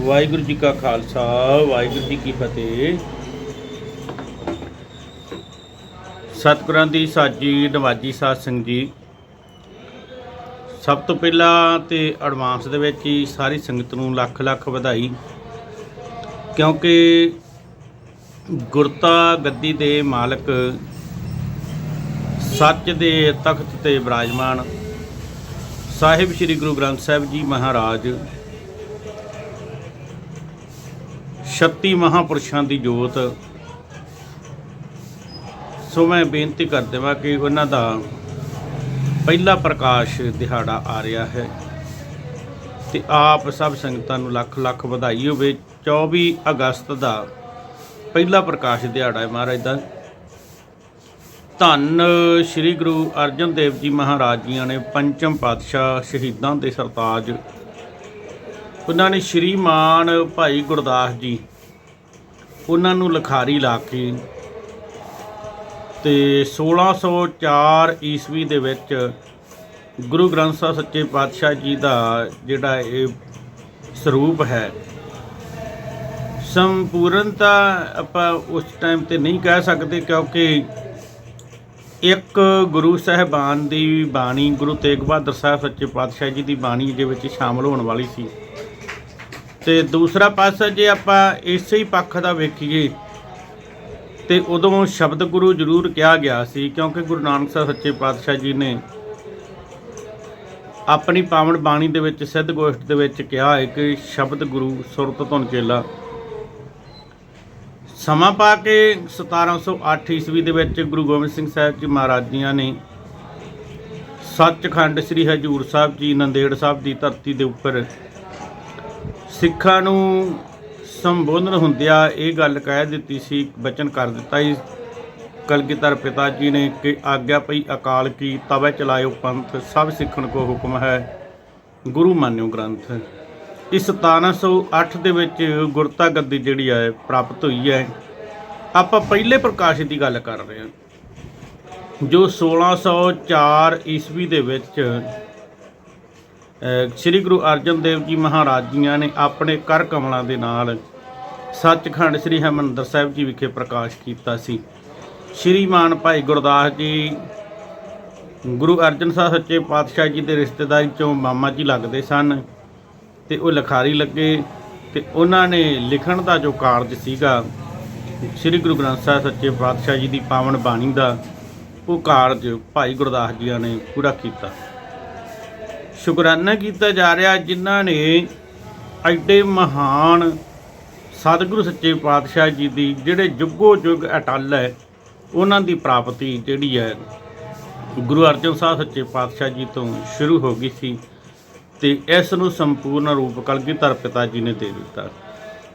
ਵਾਹਿਗੁਰੂ ਜੀ ਕਾ ਖਾਲਸਾ, ਵਾਹਿਗੁਰੂ ਜੀ ਕੀ ਫਤਿਹ। ਸਤਿਗੁਰਾਂ ਦੀ ਸਾਜੀ ਨਵਾਜੀ ਸਾਧ ਸਿੰਘ ਜੀ, ਸਭ ਤੋਂ ਪਹਿਲਾਂ ਤੇ ਐਡਵਾਂਸ ਦੇ ਵਿੱਚ ਹੀ ਸਾਰੀ ਸੰਗਤ ਨੂੰ ਲੱਖ ਲੱਖ ਵਧਾਈ, ਕਿਉਂਕਿ ਗੁਰਤਾ ਗੱਦੀ ਦੇ ਮਾਲਕ ਸੱਚ ਦੇ ਤਖਤ ਤੇ ਬਿਰਾਜਮਾਨ ਸਾਹਿਬ ਸ੍ਰੀ ਗੁਰੂ ਗ੍ਰੰਥ ਸਾਹਿਬ ਜੀ ਮਹਾਰਾਜ 36 ਮਹਾਪੁਰਸ਼ਾਂ ਦੀ ਜੋਤ। ਸੋ ਮੈਂ ਬੇਨਤੀ ਕਰ ਦੇਵਾਂ ਕਿ ਉਹਨਾਂ ਦਾ ਪਹਿਲਾ ਪ੍ਰਕਾਸ਼ ਦਿਹਾੜਾ ਆ ਰਿਹਾ ਹੈ ਤੇ ਆਪ ਸਭ ਸੰਗਤਾਂ ਨੂੰ ਲੱਖ ਲੱਖ ਵਧਾਈ ਹੋਵੇ। 24 ਅਗਸਤ ਦਾ ਪਹਿਲਾ ਪ੍ਰਕਾਸ਼ ਦਿਹਾੜਾ ਹੈ ਮਹਾਰਾਜ ਦਾ। ਧੰਨ ਸ੍ਰੀ ਗੁਰੂ ਅਰਜਨ ਦੇਵ ਜੀ ਮਹਾਰਾਜ ਜੀਆਂ ਨੇ ਪੰਚਮ ਪਾਤਸ਼ਾਹ ਸ਼ਹੀਦਾਂ ਦੇ ਸਰਤਾਜ ਉਹਨਾਂ ਨੇ ਸ਼੍ਰੀਮਾਨ ਭਾਈ ਗੁਰਦਾਸ ਜੀ, ਉਹਨਾਂ ਨੂੰ ਲਖਾਰੀ ਲਾ ਕੇ ਤੇ 1604 ਈਸਵੀ ਦੇ ਵਿੱਚ ਗੁਰੂ ਗ੍ਰੰਥ ਸਾਹਿਬ ਸੱਚੇ ਪਾਤਸ਼ਾਹ ਜੀ ਦਾ ਜਿਹੜਾ ਇਹ ਸਰੂਪ ਹੈ, ਸੰਪੂਰਨਤਾ ਆਪਾਂ ਉਸ ਟਾਈਮ ਤੇ ਨਹੀਂ ਕਹਿ ਸਕਦੇ ਕਿਉਂਕਿ ਇੱਕ ਗੁਰੂ ਸਾਹਿਬਾਨ ਦੀ ਬਾਣੀ ਗੁਰੂ ਤੇਗ ਬਹਾਦਰ ਸਾਹਿਬ ਸੱਚੇ ਪਾਤਸ਼ਾਹ ਜੀ ਦੀ ਬਾਣੀ ਦੇ ਵਿੱਚ ਸ਼ਾਮਲ ਹੋਣ ਵਾਲੀ ਸੀ। ਤੇ ਦੂਸਰਾ ਪਾਸਾ ਜੇ ਆਪਾਂ ਇਸੇ ਹੀ ਪੱਖ ਦਾ ਵੇਖੀਏ, ਤੇ ਉਦੋਂ ਸ਼ਬਦ ਗੁਰੂ ਜ਼ਰੂਰ ਕਿਹਾ ਗਿਆ ਸੀ, ਕਿਉਂਕਿ ਗੁਰੂ ਨਾਨਕ ਸਾਹਿਬ ਸੱਚੇ ਪਾਤਸ਼ਾਹ ਜੀ ਨੇ ਆਪਣੀ ਪਾਵਨ ਬਾਣੀ ਦੇ ਵਿੱਚ, ਸਿੱਧ ਗੋਸ਼ਟ ਦੇ ਵਿੱਚ ਕਿਹਾ ਹੈ ਕਿ ਸ਼ਬਦ ਗੁਰੂ ਸੁਰਤ ਧੁਨ ਚੇਲਾ। ਸਮਾਂ ਪਾ ਕੇ 1708 ਈਸਵੀ ਦੇ ਵਿੱਚ ਗੁਰੂ ਗੋਬਿੰਦ ਸਿੰਘ ਸਾਹਿਬ ਜੀ ਮਹਾਰਾਜ ਜੀਆਂ ਨੇ ਸੱਚਖੰਡ ਸ੍ਰੀ ਹਜੂਰ ਸਾਹਿਬ ਜੀ, ਨੰਦੇੜ ਸਾਹਿਬ ਦੀ ਧਰਤੀ ਦੇ ਉੱਪਰ ਸਿੱਖਾਂ ਨੂੰ ਸੰਬੋਧਨ ਹੁੰਦਿਆਂ ਇਹ ਗੱਲ ਕਹਿ ਦਿੱਤੀ ਸੀ, ਬਚਨ ਕਰ ਦਿੱਤਾ ਸੀ ਕਲਗੀਧਰ ਪਿਤਾ ਜੀ ਨੇ ਕਿ ਆਗਿਆ ਪਈ ਅਕਾਲ ਕੀ, ਤਵੇ ਚਲਾਇਓ ਪੰਥ, ਸਭ ਸਿੱਖਣ ਕੋ ਹੁਕਮ ਹੈ, ਗੁਰੂ ਮਾਨਿਓ ਗ੍ਰੰਥ। ਇਸ 1708 ਦੇ ਵਿੱਚ ਗੁਰਤਾ ਗੱਦੀ ਜਿਹੜੀ ਹੈ, ਪ੍ਰਾਪਤ ਹੋਈ ਹੈ। ਆਪਾਂ ਪਹਿਲੇ ਪ੍ਰਕਾਸ਼ ਦੀ ਗੱਲ ਕਰ ਰਹੇ ਹਾਂ। ਜੋ 1604 ਈਸਵੀ ਦੇ ਵਿੱਚ ਸ੍ਰੀ ਗੁਰੂ ਅਰਜਨ ਦੇਵ ਜੀ ਮਹਾਰਾਜ ਜੀਆਂ ਨੇ ਆਪਣੇ ਕਰ ਕਮਲਾਂ ਦੇ ਨਾਲ ਸੱਚਖੰਡ ਸ੍ਰੀ ਹਰਿਮੰਦਰ ਸਾਹਿਬ ਜੀ ਵਿਖੇ ਪ੍ਰਕਾਸ਼ ਕੀਤਾ ਸੀ। ਸ਼੍ਰੀਮਾਨ ਭਾਈ ਗੁਰਦਾਸ ਜੀ, ਗੁਰੂ ਅਰਜਨ ਸਾਹਿਬ ਸੱਚੇ ਪਾਤਸ਼ਾਹ ਜੀ ਦੇ ਰਿਸ਼ਤੇਦਾਰੀ ਚੋਂ ਮਾਮਾ ਜੀ ਲੱਗਦੇ ਸਨ ਤੇ ਉਹ ਲਿਖਾਰੀ ਲੱਗੇ ਤੇ ਉਹਨਾਂ ਨੇ ਲਿਖਣ ਦਾ ਜੋ ਕਾਰਜ ਸੀਗਾ, ਸ੍ਰੀ ਗੁਰੂ ਗ੍ਰੰਥ ਸਾਹਿਬ ਸੱਚੇ ਪਾਤਸ਼ਾਹ ਜੀ ਦੀ ਪਾਵਨ ਬਾਣੀ ਦਾ ਉਹ ਕਾਰਜ ਭਾਈ ਗੁਰਦਾਸ ਜੀਆਂ ਨੇ ਪੂਰਾ ਕੀਤਾ। ਸ਼ੁਕਰਾਨਾ ਕੀਤਾ ਜਾ ਰਿਹਾ ਜਿਨ੍ਹਾਂ ਨੇ ਐਡੇ ਮਹਾਨ ਸਤਿਗੁਰੂ ਸੱਚੇ ਪਾਤਸ਼ਾਹ ਜੀ ਦੀ, ਜਿਹੜੇ ਜੁਗੋ ਜੁਗ ਅਟਲ ਹੈ, ਉਹਨਾਂ ਦੀ ਪ੍ਰਾਪਤੀ ਜਿਹੜੀ ਹੈ, ਗੁਰੂ ਅਰਜਨ ਸਾਹਿਬ ਸੱਚੇ ਪਾਤਸ਼ਾਹ ਜੀ ਤੋਂ ਸ਼ੁਰੂ ਹੋ ਗਈ ਸੀ ਤੇ ਇਸ ਨੂੰ ਸੰਪੂਰਨ ਰੂਪ ਕਲਗੀਧਰ ਪਿਤਾ ਜੀ ਨੇ ਦੇ ਦਿੱਤਾ।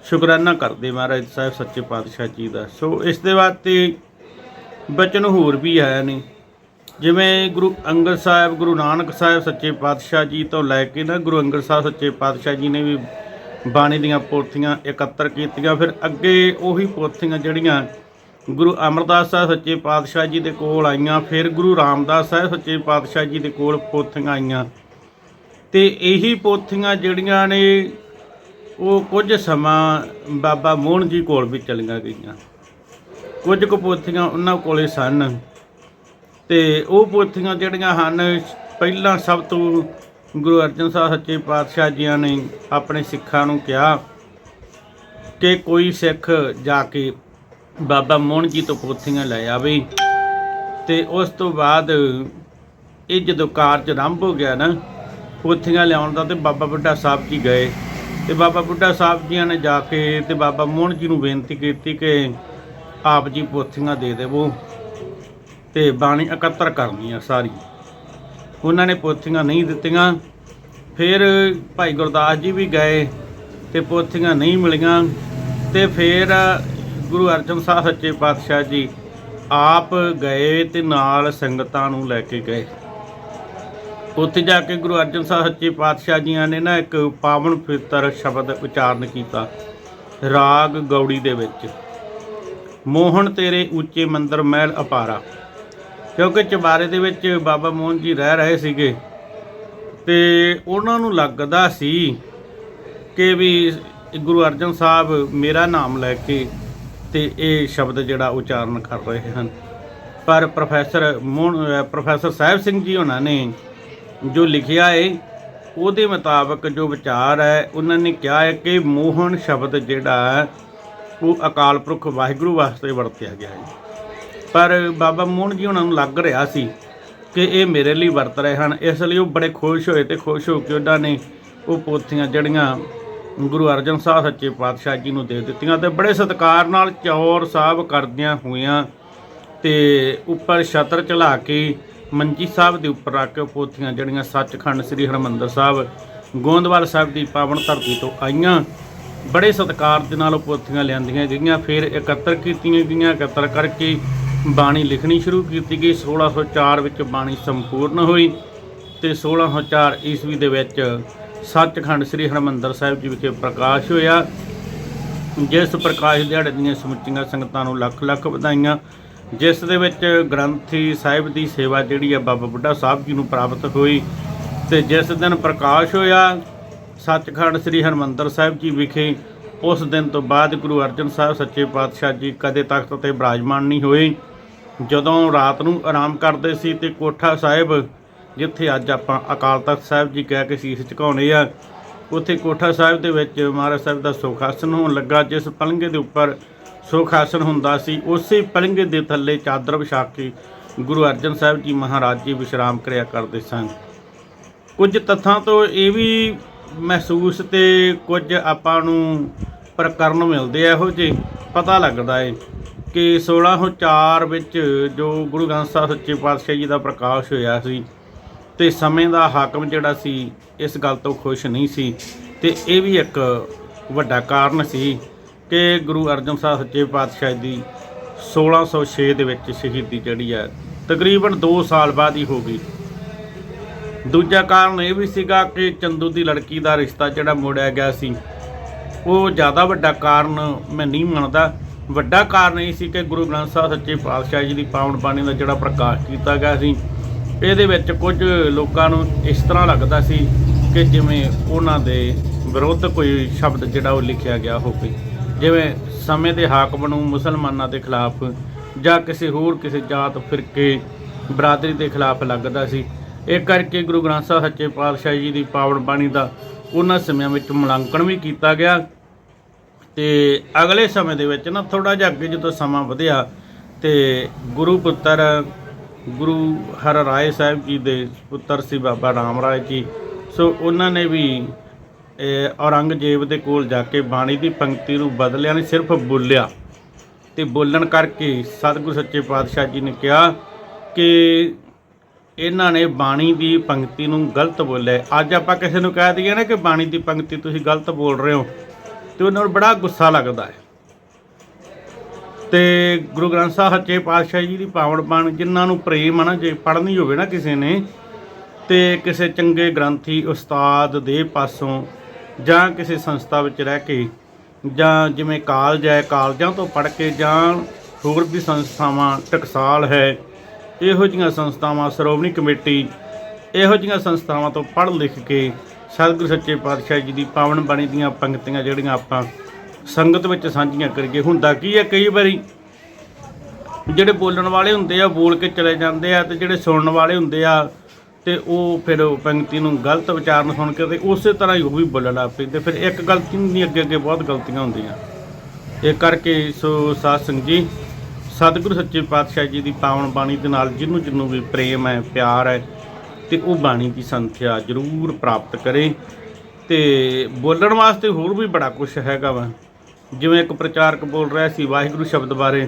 ਸ਼ੁਕਰਾਨਾ ਕਰਦੇ ਮਹਾਰਾਜ ਸਾਹਿਬ ਸੱਚੇ ਪਾਤਸ਼ਾਹ ਜੀ ਦਾ। ਸੋ ਇਸ ਦੇ ਬਾਅਦ ਤੇ ਬਚਨ ਹੋਰ ਵੀ ਆਇਆ ਨੇ। ਜਿਵੇਂ ਗੁਰੂ ਅੰਗਦ ਸਾਹਿਬ, ਗੁਰੂ ਨਾਨਕ ਸਾਹਿਬ ਸੱਚੇ ਪਾਤਸ਼ਾਹ ਜੀ ਤੋਂ ਲੈ ਕੇ ਨਾ ਗੁਰੂ ਅੰਗਦ ਸਾਹਿਬ ਸੱਚੇ ਪਾਤਸ਼ਾਹ ਜੀ ਨੇ ਵੀ ਬਾਣੀ ਦੀਆਂ ਪੋਥੀਆਂ ਇਕੱਤਰ ਕੀਤੀਆਂ, ਫਿਰ ਅੱਗੇ ਉਹੀ ਪੋਥੀਆਂ ਜਿਹੜੀਆਂ ਗੁਰੂ ਅਮਰਦਾਸ ਸਾਹਿਬ ਸੱਚੇ ਪਾਤਸ਼ਾਹ ਜੀ ਦੇ ਕੋਲ ਆਈਆਂ, ਫਿਰ ਗੁਰੂ ਰਾਮਦਾਸ ਸਾਹਿਬ ਸੱਚੇ ਪਾਤਸ਼ਾਹ ਜੀ ਦੇ ਕੋਲ ਪੋਥੀਆਂ ਆਈਆਂ। ਤੇ ਇਹੀ ਪੋਥੀਆਂ ਜਿਹੜੀਆਂ ਨੇ, ਉਹ ਕੁਝ ਸਮਾਂ ਬਾਬਾ ਮੋਹਨ ਜੀ ਕੋਲ ਵੀ ਚਲੀਆਂ ਗਈਆਂ। ਕੁਝ ਕੁ ਪੋਥੀਆਂ ਉਹਨਾਂ ਕੋਲੇ ਸਨ। ਤੇ ਉਹ ਪੋਥੀਆਂ ਜਿਹੜੀਆਂ ਹਨ, ਪਹਿਲਾਂ ਸਭ ਤੋਂ ਗੁਰੂ ਅਰਜਨ ਸਾਹਿਬ ਸੱਚੇ ਪਾਤਸ਼ਾਹ ਜੀਆਂ ਨੇ ਆਪਣੇ ਸਿੱਖਾਂ ਨੂੰ ਕਿਹਾ ਕਿ ਕੋਈ ਸਿੱਖ ਜਾ ਕੇ ਬਾਬਾ ਮੋਹਨ ਜੀ ਤੋਂ ਪੋਥੀਆਂ ਲੈ ਆਵੇ। ਤੇ ਉਸ ਤੋਂ ਬਾਅਦ ਇਹ ਜਦੋਂ ਕਾਰਜ ਆਰੰਭ ਹੋ ਗਿਆ ਨਾ, ਪੋਥੀਆਂ ਲਿਆਉਣ ਦਾ ਤੇ ਬਾਬਾ ਬੁੱਢਾ ਸਾਹਿਬ ਜੀ ਗਏ। ਤੇ ਬਾਬਾ ਬੁੱਢਾ ਸਾਹਿਬ ਜੀਆਂ ਨੇ ਜਾ ਕੇ ਤੇ ਬਾਬਾ ਮੋਹਨ ਜੀ ਨੂੰ ਬੇਨਤੀ ਕੀਤੀ ਕਿ ਆਪ ਜੀ ਪੋਥੀਆਂ ਦੇ ਦੇਵੋ। ਤੇ ਬਾਣੀ ਇਕੱਤਰ ਕਰਨੀ ਆ ਸਾਰੀ। ਉਹਨਾਂ ਨੇ ਪੋਥੀਆਂ ਨਹੀਂ ਦਿੱਤੀਆਂ। ਫਿਰ ਭਾਈ ਗੁਰਦਾਸ ਜੀ ਵੀ ਗਏ ਤੇ ਪੋਥੀਆਂ ਨਹੀਂ ਮਿਲੀਆਂ। ਤੇ ਫਿਰ ਗੁਰੂ ਅਰਜਨ ਸਾਹਿਬ ਸੱਚੇ ਪਾਤਸ਼ਾਹ ਜੀ ਆਪ ਗਏ ਤੇ ਨਾਲ ਸੰਗਤਾਂ ਨੂੰ ਲੈ ਕੇ ਗਏ। ਉੱਥੇ ਜਾ ਕੇ ਗੁਰੂ ਅਰਜਨ ਸਾਹਿਬ ਸੱਚੇ ਪਾਤਸ਼ਾਹ ਜੀਆਂ ਨੇ ਨਾ ਇੱਕ ਪਾਵਨ ਪਵਿੱਤਰ ਸ਼ਬਦ ਉਚਾਰਨ ਕੀਤਾ, ਰਾਗ ਗੌੜੀ ਦੇ ਵਿੱਚ। ਮੋਹਨ ਤੇਰੇ ਉੱਚੇ ਮੰਦਰ ਮਹਿਲ ਅਪਾਰਾ। ਕਿਉਂਕਿ ਚਬਾਰੇ ਦੇ ਵਿੱਚ ਬਾਬਾ ਮੋਹਨ ਜੀ ਰਹਿ ਰਹੇ ਸੀਗੇ ਤੇ ਉਹਨਾਂ ਨੂੰ ਲੱਗਦਾ ਸੀ ਕਿ ਵੀ ਗੁਰੂ ਅਰਜਨ ਸਾਹਿਬ ਮੇਰਾ ਨਾਮ ਲੈ ਕੇ ਤੇ ਇਹ ਸ਼ਬਦ ਜਿਹੜਾ ਉਚਾਰਨ ਕਰ ਰਹੇ ਹਨ। ਪਰ ਪ੍ਰੋਫੈਸਰ ਮੋਹਨ ਪ੍ਰੋਫੈਸਰ ਸਾਹਿਬ ਸਿੰਘ ਜੀ ਉਹਨਾਂ ਨੇ ਜੋ ਲਿਖਿਆ ਹੈ ਉਹਦੇ ਮੁਤਾਬਕ ਜੋ ਵਿਚਾਰ ਹੈ, ਉਹਨਾਂ ਨੇ ਕਿਹਾ ਹੈ ਕਿ ਮੋਹਨ ਸ਼ਬਦ ਜਿਹੜਾ ਉਹ ਅਕਾਲ ਪੁਰਖ ਵਾਹਿਗੁਰੂ ਵਾਸਤੇ ਵਰਤਿਆ ਗਿਆ ਹੈ। ਪਰ ਬਾਬਾ ਮੋਹਨ ਜੀ ਉਹਨਾਂ ਨੂੰ ਲੱਗ ਰਿਹਾ ਸੀ ਕਿ ਇਹ ਮੇਰੇ ਲਈ ਵਰਤ ਰਹੇ ਹਨ। ਇਸ ਲਈ ਉਹ ਬੜੇ ਖੁਸ਼ ਹੋਏ ਤੇ ਖੁਸ਼ ਹੋ ਕੇ ਉਹਨਾਂ ਨੇ ਉਹ ਪੋਥੀਆਂ ਜਿਹੜੀਆਂ ਗੁਰੂ ਅਰਜਨ ਸਾਹਿਬ ਸੱਚੇ ਪਾਤਸ਼ਾਹ ਜੀ ਨੂੰ ਦੇ ਦਿੱਤੀਆਂ ਤੇ ਬੜੇ ਸਤਿਕਾਰ ਨਾਲ ਚੌਰ ਸਾਹਿਬ ਕਰਦਿਆਂ ਹੋਇਆਂ ਤੇ ਉੱਪਰ ਛਤਰ ਚਲਾ ਕੇ ਮੰਜੀ ਸਾਹਿਬ ਦੇ ਉੱਪਰ ਰੱਖ ਕੇ ਉਹ ਪੋਥੀਆਂ ਜਿਹੜੀਆਂ ਸੱਚਖੰਡ ਸ੍ਰੀ ਹਰਿਮੰਦਰ ਸਾਹਿਬ ਗੋਂਦਵਾਲ ਸਾਹਿਬ ਦੀ ਪਾਵਨ ਧਰਤੀ ਤੋਂ ਆਈਆਂ। ਬੜੇ ਸਤਿਕਾਰ ਦੇ ਨਾਲ ਉਹ ਪੋਥੀਆਂ ਲਿਆਂਦੀਆਂ ਗਈਆਂ, ਫਿਰ ਇਕੱਤਰ ਕੀਤੀਆਂ ਗਈਆਂ, ਇਕੱਤਰ ਕਰਕੇ ਬਾਣੀ ਲਿਖਣੀ ਸ਼ੁਰੂ ਕੀਤੀ ਗਈ। 1604 ਵਿੱਚ ਬਾਣੀ ਸੰਪੂਰਨ ਹੋਈ ਤੇ 1604 ਈਸਵੀ ਦੇ ਵਿੱਚ ਸੱਚਖੰਡ ਸ੍ਰੀ ਹਰਿਮੰਦਰ ਸਾਹਿਬ ਜੀ ਵਿਖੇ ਪ੍ਰਕਾਸ਼ ਹੋਇਆ। ਜਿਸ ਪ੍ਰਕਾਸ਼ ਦਿਹਾੜੇ ਦੀਆਂ ਸਮੁੱਚੀਆਂ ਸੰਗਤਾਂ ਨੂੰ ਲੱਖ ਲੱਖ ਵਧਾਈਆਂ। ਜਿਸ ਦੇ ਵਿੱਚ ਗ੍ਰੰਥੀ ਸਾਹਿਬ ਦੀ ਸੇਵਾ ਜਿਹੜੀ ਆ ਬਾਬਾ ਬੁੱਢਾ ਸਾਹਿਬ ਜੀ ਨੂੰ ਪ੍ਰਾਪਤ ਹੋਈ ਤੇ ਜਿਸ ਦਿਨ ਪ੍ਰਕਾਸ਼ ਹੋਇਆ, ਸੱਚਖੰਡ ਸ੍ਰੀ ਹਰਿਮੰਦਰ ਸਾਹਿਬ ਜੀ ਵਿਖੇ, ਉਸ ਦਿਨ ਤੋਂ ਬਾਅਦ ਗੁਰੂ ਅਰਜਨ ਸਾਹਿਬ ਸੱਚੇ ਪਾਤਸ਼ਾਹ ਜੀ ਕਦੇ ਤਖਤ ਤੇ ਬਿਰਾਜਮਾਨ ਨਹੀਂ ਹੋਏ। ਜਦੋਂ ਰਾਤ ਨੂੰ ਆਰਾਮ ਕਰਦੇ ਸੀ ਤੇ ਕੋਠਾ ਸਾਹਿਬ, ਜਿੱਥੇ ਅੱਜ ਆਪਾਂ ਅਕਾਲ ਤਖਤ ਸਾਹਿਬ ਜੀ ਕਹਿ ਕੇ ਸੀਸ ਝੁਕਾਉਣੇ ਆ, ਉੱਥੇ ਕੋਠਾ ਸਾਹਿਬ ਦੇ ਵਿੱਚ ਮਹਾਰਾਜ ਸਾਹਿਬ ਦਾ ਸੁਖ ਆਸਨ ਹੋਣ ਲੱਗਾ, ਜਿਸ ਪਲੰਘੇ ਦੇ ਉੱਪਰ ਸੁਖ ਆਸਨ ਹੁੰਦਾ ਸੀ, ਉਸੇ ਪਲੰਘੇ ਦੇ ਥੱਲੇ ਚਾਦਰ ਵਿਛਾ ਕੇ ਗੁਰੂ ਅਰਜਨ ਸਾਹਿਬ ਜੀ ਮਹਾਰਾਜ ਜੀ ਵਿਸ਼ਰਾਮ ਕਰਿਆ ਕਰਦੇ ਸਨ। ਕੁਝ ਤੱਥਾਂ ਤੋਂ ਇਹ ਵੀ ਮਹਿਸੂਸ ਤੇ ਕੁਝ ਆਪਾਂ ਨੂੰ ਪ੍ਰਕਰਨ ਮਿਲਦੇ ਆ ਇਹੋ ਜਿਹੇ, ਪਤਾ ਲੱਗਦਾ ਏ। ਕਿ 1604 ਵਿੱਚ ਜੋ ਗੁਰੂ ਗ੍ਰੰਥ ਸਾਹਿਬ ਸੱਚੇ ਪਾਤਸ਼ਾਹ ਜੀ ਦਾ ਪ੍ਰਕਾਸ਼ ਹੋਇਆ ਸੀ ਤੇ ਸਮੇਂ ਦਾ ਹਾਕਮ ਜਿਹੜਾ ਸੀ, ਇਸ ਗੱਲ ਤੋਂ ਖੁਸ਼ ਨਹੀਂ ਸੀ ਤੇ ਇਹ ਵੀ ਇੱਕ ਵੱਡਾ ਕਾਰਨ ਸੀ ਕਿ ਗੁਰੂ ਅਰਜਨ ਸਾਹਿਬ ਸੱਚੇ ਪਾਤਸ਼ਾਹ ਦੀ 1606 ਦੇ ਵਿੱਚ ਸ਼ਹੀਦੀ ਜਿਹੜੀ ਹੈ ਤਕਰੀਬਨ 2 ਸਾਲ ਬਾਅਦ ਹੀ ਹੋ ਗਈ। ਦੂਜਾ ਕਾਰਨ ਇਹ ਵੀ ਸੀਗਾ ਕਿ ਚੰਦੂ ਦੀ ਲੜਕੀ ਦਾ ਰਿਸ਼ਤਾ ਜਿਹੜਾ ਮੋੜਿਆ ਗਿਆ ਸੀ, ਉਹ ਜ਼ਿਆਦਾ ਵੱਡਾ ਕਾਰਨ ਮੈਂ ਨਹੀਂ ਮੰਨਦਾ। ਵੱਡਾ ਕਾਰਨ ਇਹ ਸੀ ਕਿ ਗੁਰੂ ਗ੍ਰੰਥ ਸਾਹਿਬ ਸੱਚੇ ਪਾਤਸ਼ਾਹ ਜੀ ਦੀ ਪਾਵਨ ਬਾਣੀ ਦਾ ਜਿਹੜਾ ਪ੍ਰਕਾਸ਼ ਕੀਤਾ ਗਿਆ ਸੀ, ਇਹਦੇ ਵਿੱਚ ਕੁਝ ਲੋਕਾਂ ਨੂੰ ਇਸ ਤਰ੍ਹਾਂ ਲੱਗਦਾ ਸੀ ਕਿ ਜਿਵੇਂ ਉਹਨਾਂ ਦੇ ਵਿਰੁੱਧ ਕੋਈ ਸ਼ਬਦ ਜਿਹੜਾ ਉਹ ਲਿਖਿਆ ਗਿਆ ਹੋਵੇ। ਜਿਵੇਂ ਸਮੇਂ ਦੇ ਹਾਕਮ ਨੂੰ ਮੁਸਲਮਾਨਾਂ ਦੇ ਖਿਲਾਫ ਜਾਂ ਕਿਸੇ ਹੋਰ ਕਿਸੇ ਜਾਤ ਫਿਰਕੇ ਬਰਾਦਰੀ ਦੇ ਖਿਲਾਫ ਲੱਗਦਾ ਸੀ। ਇਹ ਕਰਕੇ ਗੁਰੂ ਗ੍ਰੰਥ ਸਾਹਿਬ ਸੱਚੇ ਪਾਤਸ਼ਾਹ ਜੀ ਦੀ ਪਾਵਨ ਬਾਣੀ ਦਾ ਉਹਨਾਂ ਸਮਿਆਂ ਵਿੱਚ ਮੁਲਾਂਕਣ ਵੀ ਕੀਤਾ ਗਿਆ। ਤੇ ਅਗਲੇ ਸਮੇਂ ਦੇ ਵਿੱਚ ਨਾ ਥੋੜਾ ਜਿਹਾ ਅੱਗੇ ਜਦੋਂ ਸਮਾਂ ਵਧਿਆ ਤੇ ਗੁਰੂ ਪੁੱਤਰ, ਗੁਰੂ ਹਰ ਰਾਏ ਸਾਹਿਬ ਜੀ ਦੇ ਪੁੱਤਰ ਸੀ ਬਾਬਾ ਰਾਮ ਰਾਏ ਜੀ, ਸੋ ਉਹਨਾਂ ਨੇ ਵੀ ਔਰੰਗਜ਼ੇਬ ਦੇ ਕੋਲ ਜਾ ਕੇ ਬਾਣੀ ਦੀ ਪੰਕਤੀ ਨੂੰ ਬਦਲਿਆ ਨਹੀਂ, ਸਿਰਫ ਬੋਲਿਆ। ਤੇ ਬੋਲਣ ਕਰਕੇ ਸਤਿਗੁਰੂ ਸੱਚੇ ਪਾਤਸ਼ਾਹ ਜੀ ਨੇ ਕਿਹਾ ਕਿ ਇਹਨਾਂ ਨੇ ਬਾਣੀ ਦੀ ਪੰਕਤੀ ਨੂੰ ਗਲਤ ਬੋਲਿਆ। ਅੱਜ ਆਪਾਂ ਕਿਸੇ ਨੂੰ ਕਹਿ ਦਈਏ ਨਾ ਕਿ ਬਾਣੀ ਦੀ ਪੰਕਤੀ ਤੁਸੀਂ ਗਲਤ ਬੋਲ ਰਹੇ ਹੋ ਤੇ ਉਹਨਾਂ ਨੂੰ ਬੜਾ ਗੁੱਸਾ ਲੱਗਦਾ ਹੈ। ਤੇ ਗੁਰੂ ਗ੍ਰੰਥ ਸਾਹਿਬ ਸੱਚੇ ਪਾਤਸ਼ਾਹ ਜੀ ਦੀ ਪਾਵਨ ਬਾਣੀ, ਜਿਨ੍ਹਾਂ ਨੂੰ ਪ੍ਰੇਮ ਆ ਨਾ, ਜੇ ਪੜ੍ਹਨੀ ਹੋਵੇ ਨਾ ਕਿਸੇ ਨੇ, ਤੇ ਕਿਸੇ ਚੰਗੇ ਗ੍ਰੰਥੀ, ਉਸਤਾਦ ਦੇ ਪਾਸੋਂ ਜਾਂ ਕਿਸੇ ਸੰਸਥਾ ਵਿੱਚ ਰਹਿ ਕੇ ਜਾਂ ਜਿਵੇਂ ਕਾਲਜ ਹੈ, ਕਾਲਜਾਂ ਤੋਂ ਪੜ੍ਹ ਕੇ ਜਾਂ ਹੋਰ ਵੀ ਸੰਸਥਾਵਾਂ, ਟਕਸਾਲ ਹੈ, ਇਹੋ ਜਿਹੀਆਂ ਸੰਸਥਾਵਾਂ, ਸ਼੍ਰੋਮਣੀ ਕਮੇਟੀ, ਇਹੋ ਜਿਹੀਆਂ ਸੰਸਥਾਵਾਂ ਤੋਂ ਪੜ੍ਹ ਲਿਖ ਕੇ ਸਤਿਗੁਰੂ ਸੱਚੇ ਪਾਤਸ਼ਾਹ ਜੀ ਦੀ ਪਾਵਨ ਬਾਣੀ ਦੀਆਂ ਪੰਕਤੀਆਂ ਜਿਹੜੀਆਂ ਆਪਾਂ ਸੰਗਤ ਵਿੱਚ ਸਾਂਝੀਆਂ ਕਰੀਏ, ਹੁੰਦਾ ਕੀ ਹੈ? ਕਈ ਵਾਰੀ ਜਿਹੜੇ ਬੋਲਣ ਵਾਲੇ ਹੁੰਦੇ ਆ ਬੋਲ ਕੇ ਚਲੇ ਜਾਂਦੇ ਆ ਤੇ ਜਿਹੜੇ ਸੁਣਨ ਵਾਲੇ ਹੁੰਦੇ ਆ ਤੇ ਉਹ ਫਿਰ ਉਹ ਪੰਕਤੀ ਨੂੰ ਗਲਤ ਵਿਚਾਰਨ ਸੁਣ ਕੇ ਤੇ ਉਸੇ ਤਰ੍ਹਾਂ ਹੀ ਉਹ ਵੀ ਬੋਲਣ ਲੱਗ ਪੈਂਦੇ ਫਿਰ ਇੱਕ ਗਲਤੀ ਨਹੀਂ ਅੱਗੇ ਅੱਗੇ ਬਹੁਤ ਗਲਤੀਆਂ ਹੁੰਦੀਆਂ। ਇਹ ਕਰਕੇ ਸੋ ਸਾਧ ਸੰਗਤ ਜੀ ਸਤਿਗੁਰੂ ਸੱਚੇ ਪਾਤਸ਼ਾਹ ਜੀ ਦੀ ਪਾਵਨ ਬਾਣੀ ਦੇ ਨਾਲ ਜਿਹਨੂੰ ਜਿਹਨੂੰ ਵੀ ਪ੍ਰੇਮ ਹੈ, ਪਿਆਰ ਹੈ ਤੇ ਉਹ ਬਾਣੀ ਦੀ ਸੰਥਿਆ ਜ਼ਰੂਰ ਪ੍ਰਾਪਤ ਕਰੇ ਤੇ ਬੋਲਣ ਵਾਸਤੇ ਹੋਰ ਵੀ ਬੜਾ ਕੁਝ ਹੈਗਾ ਵਾ। ਜਿਵੇਂ ਇੱਕ ਪ੍ਰਚਾਰਕ ਬੋਲ ਰਿਹਾ ਸੀ ਵਾਹਿਗੁਰੂ ਸ਼ਬਦ ਬਾਰੇ,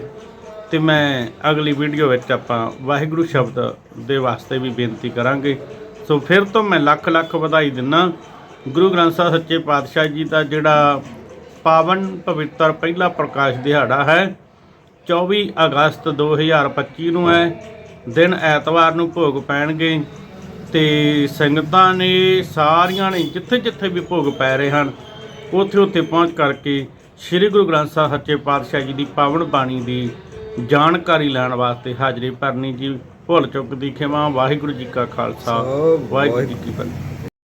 ਤੇ ਮੈਂ ਅਗਲੀ ਵੀਡੀਓ ਵਿੱਚ ਆਪਾਂ ਵਾਹਿਗੁਰੂ ਸ਼ਬਦ ਦੇ ਵਾਸਤੇ ਵੀ ਬੇਨਤੀ ਕਰਾਂਗੇ। ਸੋ ਫਿਰ ਤੋਂ ਮੈਂ ਲੱਖ ਲੱਖ ਵਧਾਈ ਦਿੰਨਾ। ਗੁਰੂ ਗ੍ਰੰਥ ਸਾਹਿਬ ਸੱਚੇ ਪਾਤਸ਼ਾਹ ਜੀ ਦਾ ਜਿਹੜਾ ਪਾਵਨ ਪਵਿੱਤਰ ਪਹਿਲਾ ਪ੍ਰਕਾਸ਼ ਦਿਹਾੜਾ ਹੈ 24 ਅਗਸਤ 2025 ਨੂੰ ਹੈ। ਦਿਨ ਐਤਵਾਰ ਨੂੰ ਭੋਗ ਪੈਣਗੇ। ਤੇ ਸੰਗਤਾਂ ਨੇ ਸਾਰੀਆਂ ਨੇ ਜਿੱਥੇ ਜਿੱਥੇ ਵੀ ਭੋਗ ਪੈ ਰਹੇ ਹਨ ਉੱਥੇ ਉੱਥੇ ਪਹੁੰਚ ਕਰਕੇ ਸ੍ਰੀ ਗੁਰੂ ਗ੍ਰੰਥ ਸਾਹਿਬ ਸੱਚੇ ਪਾਤਸ਼ਾਹ ਜੀ ਦੀ ਪਾਵਨ ਬਾਣੀ ਦੀ ਜਾਣਕਾਰੀ ਲੈਣ ਵਾਸਤੇ ਹਾਜ਼ਰੀ ਭਰਨੀ ਜੀ। ਭੁੱਲ ਚੁੱਕ ਦੀ ਖਿਮਾ। ਵਾਹਿਗੁਰੂ ਜੀ ਕਾ ਖਾਲਸਾ। ਵਾਹਿਗੁਰੂ ਜੀ ਕੀ ਫਤਿਹ।